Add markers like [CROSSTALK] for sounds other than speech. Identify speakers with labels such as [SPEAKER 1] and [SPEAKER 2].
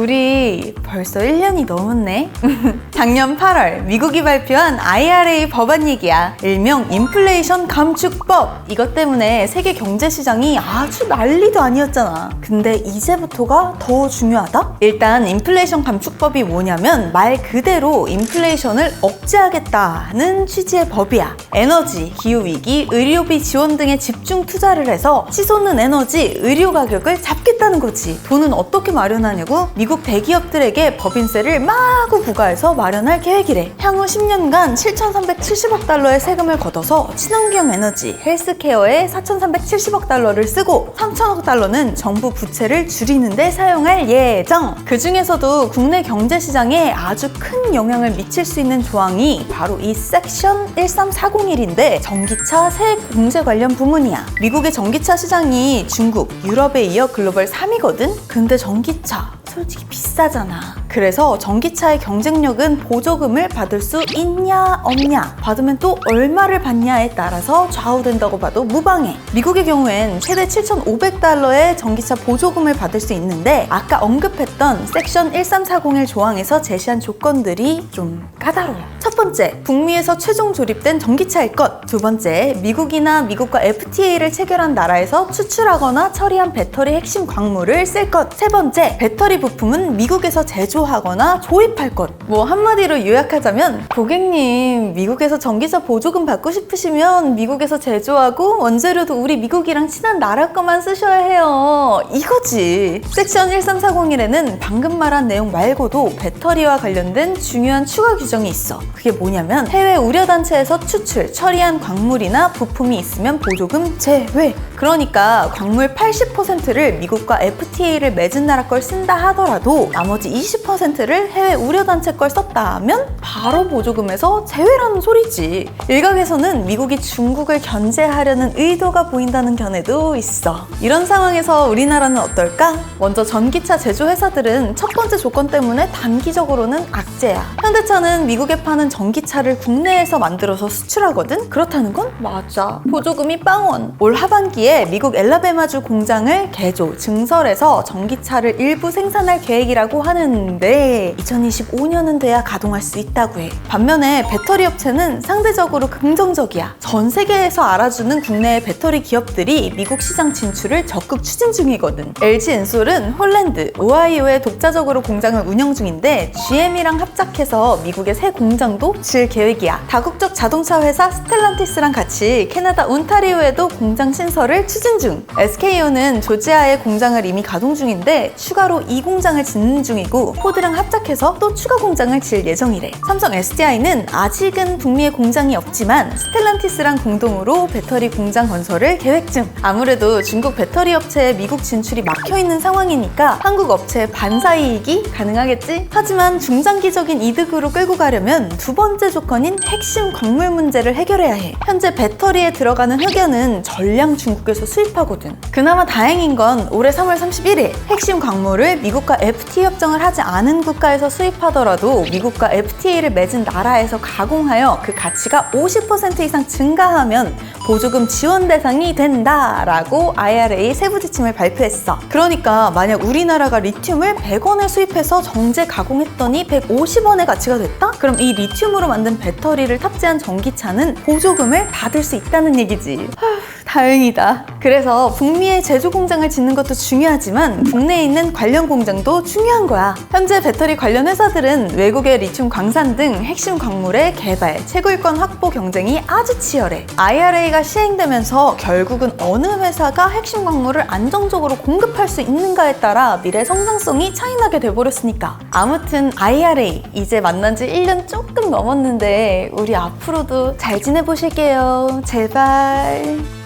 [SPEAKER 1] 우리 벌써 1년이 넘었네. [LAUGHS] 작년 8월 미국이 발표한 IRA 법안 얘기야. 일명 인플레이션 감축법. 이것 때문에 세계 경제 시장이 아주 난리도 아니었잖아. 근데 이제부터가 더 중요하다? 일단 인플레이션 감축법이 뭐냐면 말 그대로 인플레이션을 억제하겠다는 취지의 법이야. 에너지, 기후위기, 의료비 지원 등에 집중 투자를 해서 치솟는 에너지, 의료 가격을 잡겠다는 거지. 돈은 어떻게 마련하냐고? 미국 대기업들에게 법인세를 마구 부과해서 마련할 계획이래. 향후 10년간 7,370억 달러의 세금을 걷어서 친환경 에너지, 헬스케어에 4,370억 달러를 쓰고 3,000억 달러는 정부 부채를 줄이는데 사용할 예정. 그 중에서도 국내 경제 시장에 아주 큰 영향을 미칠 수 있는 조항이 바로 이 섹션 13401인데 전기차 세 공제 관련 부문이야. 미국의 전기차 시장이 중국, 유럽에 이어 글로벌 3위거든? 근데 전기차 솔직히 비싸잖아. 그래서 전기차의 경쟁력은 보조금을 받을 수 있냐 없냐 받으면 또 얼마를 받냐에 따라서 좌우된다고 봐도 무방해. 미국의 경우엔 최대 7,500달러의 전기차 보조금을 받을 수 있는데 아까 언급했던 섹션 13401 조항에서 제시한 조건들이 좀 까다로워. 첫 번째, 북미에서 최종 조립된 전기차일 것. 두 번째, 미국이나 미국과 FTA를 체결한 나라에서 추출하거나 처리한 배터리 핵심 광물을 쓸 것. 세 번째, 배터리 부품은 미국에서 제조 하거나 조입할 것. 뭐 한마디로 요약하자면 고객님 미국에서 전기차 보조금 받고 싶으시면 미국에서 제조하고 원재료도 우리 미국이랑 친한 나라 거만 쓰셔야 해요. 이거지. 섹션 13401에는 방금 말한 내용 말고도 배터리와 관련된 중요한 추가 규정이 있어. 그게 뭐냐면 해외 우려단체에서 추출, 처리한 광물이나 부품이 있으면 보조금 제외. 그러니까 광물 80%를 미국과 FTA를 맺은 나라 걸 쓴다 하더라도 나머지 20%를 해외 우려단체 걸 썼다 하면 바로 보조금에서 제외라는 소리지. 일각에서는 미국이 중국을 견제하려는 의도가 보인다는 견해도 있어. 이런 상황에서 우리나라는 어떨까? 먼저 전기차 제조 회사들은 첫 번째 조건 때문에 단기적으로는 악재야. 현대차는 미국에 파는 전기차를 국내에서 만들어서 수출하거든? 그렇다는 건 맞아. 보조금이 빵원. 올 하반기에 미국 엘라베마주 공장을 개조, 증설해서 전기차를 일부 생산할 계획이라고 하는 데 2025년은 돼야 가동할 수 있다고 해. 반면에 배터리 업체는 상대적으로 긍정적이야. 전 세계에서 알아주는 국내의 배터리 기업들이 미국 시장 진출을 적극 추진 중이거든. LG 엔솔은 홀랜드, 오하이오에 독자적으로 공장을 운영 중인데 GM이랑 합작해서 미국의 새 공장도 질 계획이야. 다국적 자동차 회사 스텔란티스랑 같이 캐나다 온타리오에도 공장 신설을 추진 중. SKO는 조지아에 공장을 이미 가동 중인데 추가로 이 공장을 짓는 중이고 포드랑 합작해서 또 추가 공장을 질 예정이래. 삼성 SDI는 아직은 북미에 공장이 없지만 스텔란티스랑 공동으로 배터리 공장 건설을 계획 중. 아무래도 중국 배터리 업체의 미국 진출이 막혀 있는 상황이니까 한국 업체의 반사 이익이 가능하겠지? 하지만 중장기적인 이득으로 끌고 가려면 두 번째 조건인 핵심 광물 문제를 해결해야 해. 현재 배터리에 들어가는 흑연은 전량 중국에서 수입하거든. 그나마 다행인 건 올해 3월 31일 핵심 광물을 미국과 FTA 협정을 하지 않은 국가에서 수입하더라도 미국과 FTA를 맺은 나라에서 가공하여 그 가치가 50% 이상 증가하면 보조금 지원 대상이 된다라고 IRA 세부 지침을 발표했어. 그러니까 만약 우리나라가 리튬을 100원에 수입해서 정제 가공했더니 150원의 가치가 됐다? 그럼 이 리튬으로 만든 배터리를 탑재한 전기차는 보조금을 받을 수 있다는 얘기지. 다행이다. 그래서 북미에 제조 공장을 짓는 것도 중요하지만 국내에 있는 관련 공장도 중요한 거야. 현재 배터리 관련 회사들은 외국의 리튬 광산 등 핵심 광물의 개발, 채굴권 확보 경쟁이 아주 치열해. IRA 가 시행되면서 결국은 어느 회사가 핵심 광물을 안정적으로 공급할 수 있는가에 따라 미래 성장성이 차이나게 돼버렸으니까. 아무튼 IRA 이제 만난 지 1년 조금 넘었는데 우리 앞으로도 잘 지내보실게요. 제발.